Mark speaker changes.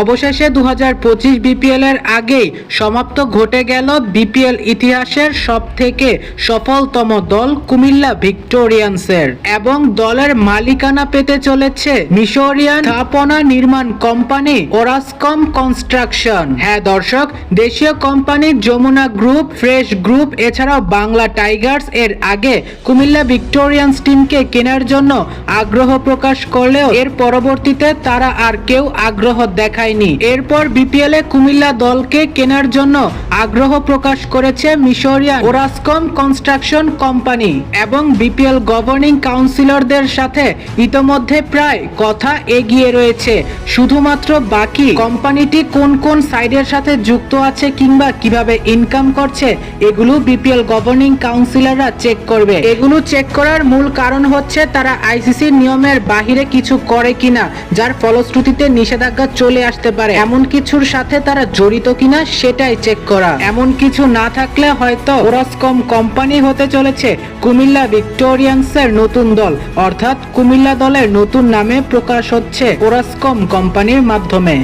Speaker 1: অবশেষে দু হাজার পঁচিশ বিপিএল এর আগেই সমাপ্ত ঘটে গেল বিপিএল ইতিহাসের সব থেকে সফলতম দল কুমিল্লা ভিক্টোরিয়ান্সের। এবং দলের মালিকানা পেতে চলেছে মিশরিয়ান স্থাপনা নির্মাণ কোম্পানি ওরাসকম কনস্ট্রাকশন। হ্যাঁ দর্শক, দেশীয় company Jamuna group, fresh group, এছাড়াও বাংলা টাইগার্স এর আগে কুমিল্লা ভিক্টোরিয়ান্স টিমকে কেনার জন্য আগ্রহ প্রকাশ করলেও এর পরবর্তীতে তারা আর কেউ আগ্রহ দেখায়নি। এরপর বিপিএলে কুমিল্লা দলকে কেনার জন্য আগ্রহ প্রকাশ করেছে মিশরিয়ান ওরাসকম কনস্ট্রাকশন কোম্পানি এবং বিপিএল গভর্নিং কাউন্সিলরদের সাথে ইতোমধ্যে প্রায় কথা এগিয়ে রয়েছে। শুধুমাত্র বাকি কোম্পানিটি কোন কোন সাইডের সাথে যুক্ত আছে কিংবা কীভাবে ইনকাম করছে, এগুলো বিপিএল গভর্নিং কাউন্সিলররা চেক করবে। এগুলো চেক করার মূল কারণ হচ্ছে তারা আইসিসি নিয়মের বাহিরে কিছু করে কিনা, যার ফলশ্রুতিতে নিষেধাজ্ঞা চলে আসতে পারে। এমন কিছুর সাথে তারা জড়িত কিনা, সেটাই চেক করা। এমন কিছু না থাকলে হয়তো ওরাসকম কোম্পানি হতে চলেছে কুমিল্লা ভিক্টোরিয়ান্সের নতুন দল। অর্থাৎ কুমিল্লা দলের নতুন নামে প্রকাশ হচ্ছে ওরাসকম কোম্পানির মাধ্যমে।